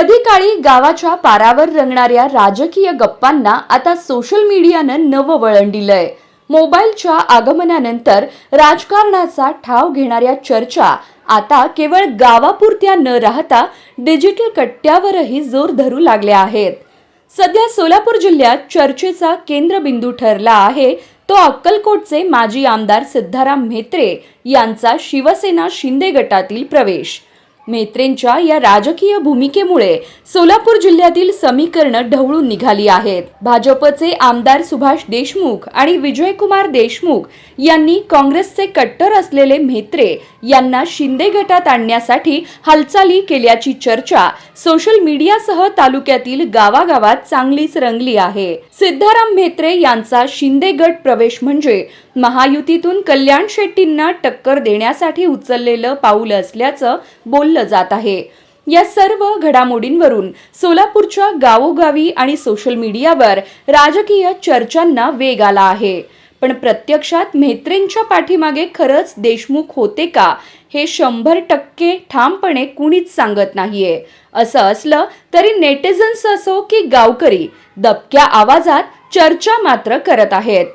कधी काळी गावाच्या पारावर रंगणाऱ्या राजकीय गप्पांना आता सोशल मीडियानं नवं वळण दिलंय. मोबाईलच्या आगमनानंतर राजकारणाचा ठाव घेणाऱ्या चर्चा आता केवळ गावापुरत्या न राहता डिजिटल कट्ट्यावरही जोर धरू लागल्या आहेत. सध्या सोलापूर जिल्ह्यात चर्चेचा केंद्रबिंदू ठरला आहे. तो अक्कलकोटचे माजी आमदार सिद्धाराम म्हेत्रे यांचा शिवसेना शिंदे गटातील प्रवेश. मेत्रेंच्या या राजकीय भूमिकेमुळे सोलापूर जिल्ह्यातील समीकरणं ढवळून निघाली आहेत. भाजपचे आमदार सुभाष देशमुख आणि विजयकुमार देशमुख यांनी काँग्रेसचे कट्टर असलेले म्हेत्रे यांना शिंदे गटात आणण्यासाठी हालचाली केल्याची चर्चा सोशल मीडियासह तालुक्यातील गावागावात चांगलीच रंगली आहे. सिद्धाराम म्हेत्रे यांचा शिंदे गट प्रवेश म्हणजे महायुतीतून कल्याण शेट्टींना टक्कर देण्यासाठी उचललेलं पाऊल असल्याचं बोललं जात आहे. या सर्व घडामोडींवरून सोलापूरच्या गावोगावी आणि सोशल मीडियावर राजकीय चर्चांना वेग आला आहे. पण प्रत्यक्षात म्हेत्रेंच्या पाठीमागे खरंच देशमुख होते का हे शंभर टक्के ठामपणे कुणीच सांगत नाहीये. असं असलं तरी नेटिझन्स असो की गावकरी दबक्या आवाजात चर्चा मात्र करत आहेत.